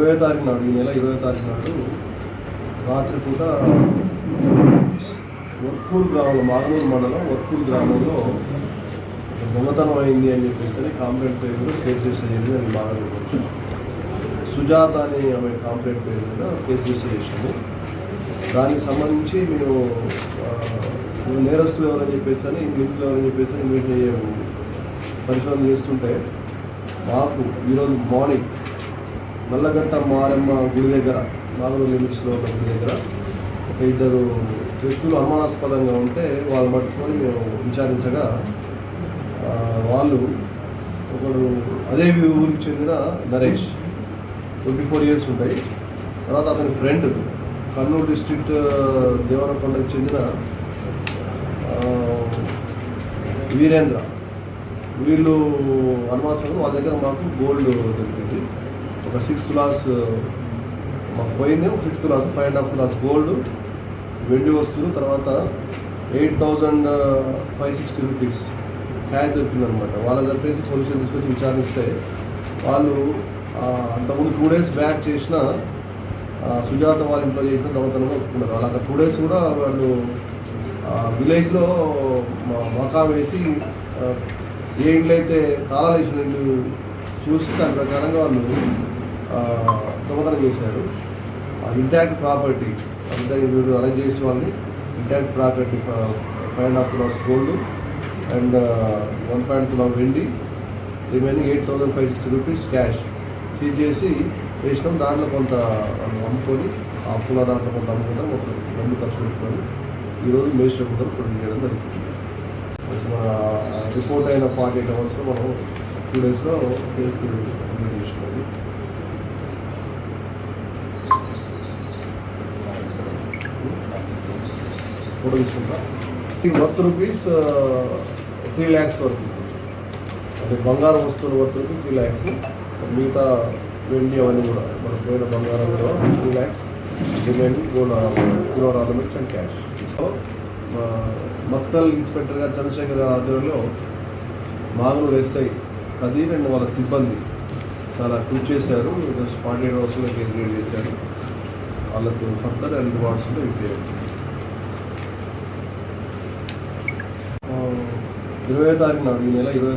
ఇరవై తారీఖు నాడు ఈ నెల ఇరవై తారీఖు నాడు రాత్రిపూట వర్కూరు గ్రామంలో మాగనూరు మండలం వర్కూరు గ్రామంలో దొంగతనం అయింది అని చెప్పేసి కాంప్లైంట్ పేరు కేసు రిజిస్టర్ చేసింది అని మాగనూరు సుజాత అని ఆమె కాంప్లైంట్ పేరు మీద కేసు రిజిస్టర్ చేసింది. దానికి సంబంధించి మేము నేరస్తులు ఎవరని చెప్పేసి అని ఎవరని చెప్పేసి అని ఇన్వెస్టిగేషన్ పరిశోధన చేస్తుంటే మాకు ఈరోజు మార్నింగ్ నల్లగట్ట మారమ్మ గుడి దగ్గర నాలుగు లిమిట్స్లో ఉన్న గుడి దగ్గర ఒక ఇద్దరు వ్యక్తులు అనుమానాస్పదంగా ఉంటే వాళ్ళు పట్టుకొని మేము విచారించగా వాళ్ళు ఒకడు అదే ఊరికి చెందిన నరేష్ ట్వంటీ ఫోర్ ఇయర్స్ ఉంటాయి. తర్వాత అతని ఫ్రెండ్ కర్నూలు డిస్ట్రిక్ట్ దేవరకొండకు చెందిన వీరేంద్ర. వీళ్ళు అనుమాసం వాళ్ళ దగ్గర మాకు గోల్డ్ దొరికింది. ఒక సిక్స్ తులాస్ మాకు పోయింది ఒక six tolas five and half tolas gold వెండి వస్తువులు తర్వాత eight thousand five sixty rupees cash దొరికిందనమాట వాళ్ళ చెప్పేసి పోలీసులు తీసుకొచ్చి విచారిస్తే వాళ్ళు అంతకుముందు టూ డేస్ బ్యాక్ చేసిన సుజాత వాళ్ళ ఇంట్లో చేసిన దొంగతనంగా ఒప్పుకున్నారు. వాళ్ళు అక్కడ టూ డేస్ కూడా వాళ్ళు విలేజ్లో మకా వేసి ఏ ఇంట్లో అయితే తాళాలు వేసిన చూసి దాని ప్రకారంగా వాళ్ళు దొంగతనం చేశారు. ఇంటాక్ట్ ప్రాపర్టీ అంతా వీళ్ళు అరేంజ్ చేసిన వాళ్ళని intact property five and half tolas gold and one point tola వెండి remaining eight thousand five sixty rupees cash seize చేసి వేసినాం. దాంట్లో కొంత అమ్ముకొని ఆ తులా దాంట్లో కొంత అమ్ముకుంటాం. ఒక రెండు ఖర్చు పెట్టుకొని ఈరోజు మేజిస్ట్రేట్ కూడా ప్రొడ్యూస్ చేయడం జరుగుతుంది. మన రిపోర్ట్ అయిన ఫార్టీ ఎయిట్ అవర్స్లో మనం టూ డేస్లో కేసు చేసుకోవాలి చేసుకున్నది ఫోటో తీసుకుంటా ఈ వర్త్ రూపీస్ త్రీ ల్యాక్స్ వరకు. అంటే బంగారం వస్తువులు వర్త్ రూపీస్ త్రీ ల్యాక్స్ మిగతా వెండి అవన్నీ కూడా మన పోయిన బంగారం కూడా three lakhs remaining gold silver ornaments and cash. Maktal inspector garu Chandrashekar గారి ఆధ్వర్యంలో మాగనూరు ఎస్ఐ కదీర్ అండ్ వాళ్ళ సిబ్బంది చాలా కృషి చేశారు. జస్ట్ ఫార్టీ ఎయిట్ అవర్స్లో కేసు చేశారు. వాళ్ళకు ఫర్దర్ అండ్ రివార్డ్స్లో ఇవ్వాలి ఇరవై తారీఖు నాడు ఈ నెల ఇరవై